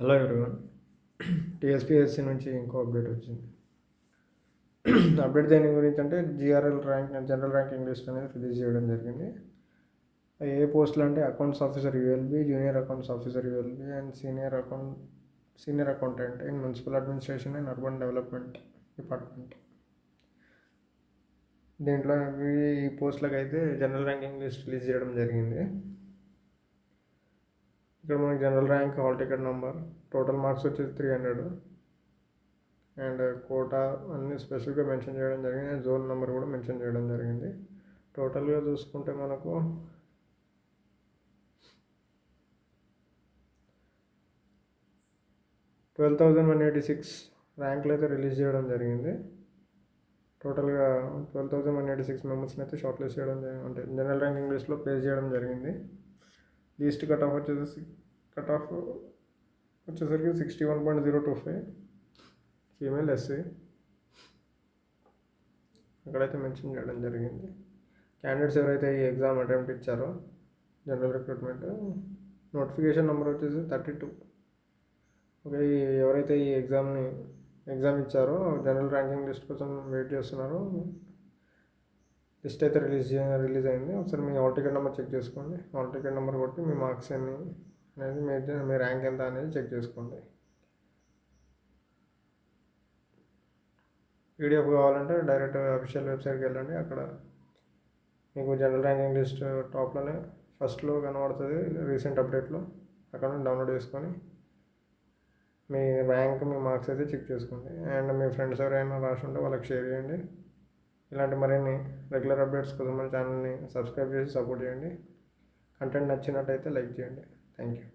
Hello everyone TSPSC నుంచి ఇంకో update వచ్చింది. అప్డేట్ దేని గురించి అంటే GRL rank general ranking list అనేది రిలీజ్ చేయడం జరిగింది. ఏ పోస్టులు అంటే accounts officer ULB junior accounts officer ULB and senior account senior accountant in municipal administration and urban development department దీంట్లో ఈ పోస్టులకు అయితే జనరల్ ర్యాంకింగ్ లిస్ట్ రిలీజ్ చేయడం జరిగింది. ఇక్కడ మనకి general rank hall ticket number total marks వచ్చేసి త్రీ హండ్రెడ్ అండ్ కోటా అన్ని స్పెషల్గా మెన్షన్ చేయడం జరిగింది. అండ్ జోన్ నెంబర్ కూడా మెన్షన్ చేయడం జరిగింది. టోటల్గా చూసుకుంటే మనకు twelve thousand one eighty six ర్యాంకులు అయితే రిలీజ్ చేయడం జరిగింది. టోటల్గా twelve thousand one eighty six మెంబర్స్ని అయితే షార్ట్ లిస్ట్ చేయడం జరిగింది. అంటే జనరల్ ర్యాంకింగ్ లిస్ట్లో ప్లేస్ చేయడం జరిగింది. లీస్ట్ కట్ ఆఫ్ వచ్చేసి కట్ ఆఫ్ వచ్చేసరికి sixty one point zero two five female SC అక్కడైతే మెన్షన్ చేయడం జరిగింది. క్యాండిడేట్స్ ఎవరైతే ఈ ఎగ్జామ్ అటెంప్ట్ ఇచ్చారో జనరల్ రిక్రూట్మెంట్ నోటిఫికేషన్ నెంబర్ వచ్చేసి థర్టీ టూ ఓకే ఎవరైతే ఈ ఎగ్జామ్ని ఎగ్జామ్ ఇచ్చారో జనరల్ ర్యాంకింగ్ లిస్ట్ కోసం వెయిట్ చేస్తున్నారో లిస్ట్ అయితే రిలీజ్ రిలీజ్ అయింది. ఒకసారి మీ హాల్ టికెట్ నెంబర్ చెక్ చేసుకోండి. హాల్ టికెట్ నెంబర్ కొట్టి మీ మార్క్స్ ఎన్ని అనేది మీ మీ ర్యాంక్ ఎంత అనేది చెక్ చేసుకోండి. పీడిఎఫ్ కావాలంటే డైరెక్ట్ అఫీషియల్ వెబ్సైట్కి వెళ్ళండి. అక్కడ మీకు జనరల్ ర్యాంకింగ్ లిస్ట్ టాప్లోనే ఫస్ట్లో కనబడుతుంది రీసెంట్ అప్డేట్లో. అక్కడ నుండి డౌన్లోడ్ చేసుకొని మీ ర్యాంక్ మీ మార్క్స్ అయితే చెక్ చేసుకోండి. అండ్ మీ ఫ్రెండ్స్ ఎవరైనా రాసి ఉంటే వాళ్ళకి షేర్ చేయండి. ఇలాంటి మరిన్ని రెగ్యులర్ అప్డేట్స్ కోసం మన ఛానల్ని సబ్స్క్రైబ్ చేసి సపోర్ట్ చేయండి. కంటెంట్ నచ్చినట్టయితే లైక్ చేయండి. Thank you